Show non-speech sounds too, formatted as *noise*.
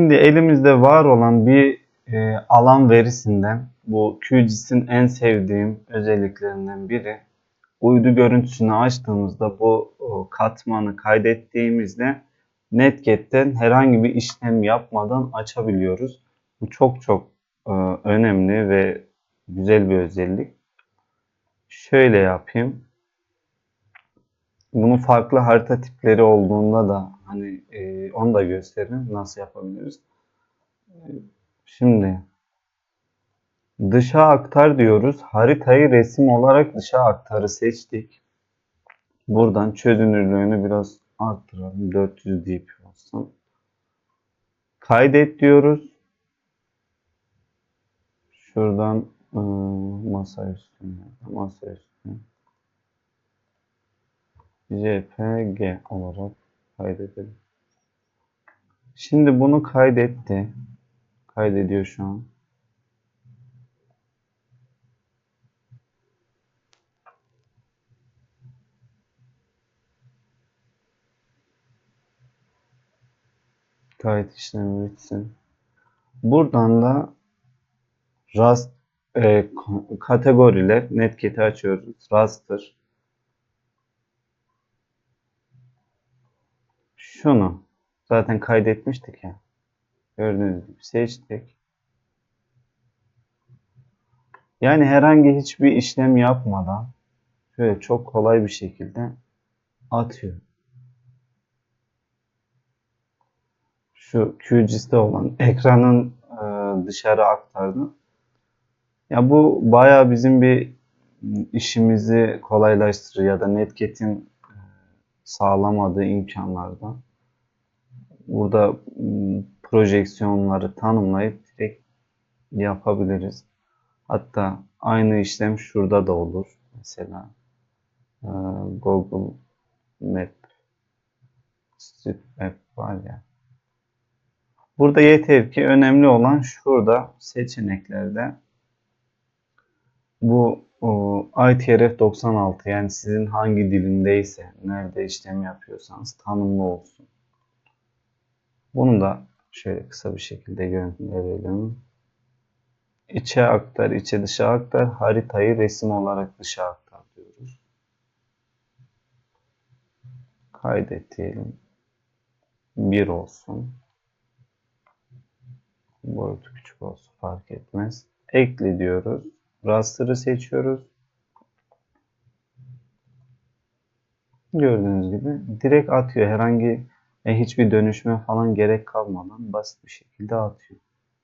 Şimdi elimizde var olan bir e, alan verisinden bu QGIS'in en sevdiğim özelliklerinden biri uydu görüntüsünü açtığımızda bu o, katmanı kaydettiğimizde Netget'ten herhangi bir işlem yapmadan açabiliyoruz. Bu çok çok e, önemli ve güzel bir özellik. Şöyle yapayım. Bunun farklı harita tipleri olduğunda da hani e, onu da gösteririm nasıl yapabiliriz. E, Şimdi dışa aktar diyoruz. Haritayı resim olarak dışa aktarı seçtik. Buradan çözünürlüğünü biraz arttıralım. 400 dp olsun. Kaydet diyoruz. Şuradan ıı, masa üstüne, masa üstüne. JPG olarak kaydedelim. Şimdi bunu kaydetti. Kaydediyor şu an. Kayıt işlemi bitsin. Buradan da rast e, kategoriler Netget'i açıyoruz. Raster. Şunu zaten kaydetmiştik ya. Gördüğünüz gibi seçtik. Yani herhangi hiçbir işlem yapmadan şöyle çok kolay bir şekilde atıyor. Şu QGIS'te olan *laughs* ekranın e, dışarı aktardı. Ya bu bayağı bizim bir işimizi kolaylaştırır ya da Netget'in e, sağlamadığı imkanlardan. Burada m, projeksiyonları tanımlayıp direkt yapabiliriz. Hatta aynı işlem şurada da olur. Mesela e, Google Map Street Map var ya. Burada yeter ki önemli olan şurada seçeneklerde bu o, ITRF 96 yani sizin hangi dilindeyse nerede işlem yapıyorsanız tanımlı olsun. Bunu da şöyle kısa bir şekilde gönderelim. İçe aktar, içe dışa aktar. Haritayı resim olarak dışa aktar diyoruz. Kaydet diyelim. 1 olsun. Boyutu küçük olsun fark etmez. Ekle diyoruz. Raster'ı seçiyoruz. Gördüğünüz gibi direkt atıyor. Herhangi e, hiçbir dönüşme falan gerek kalmadan basit bir şekilde atıyor.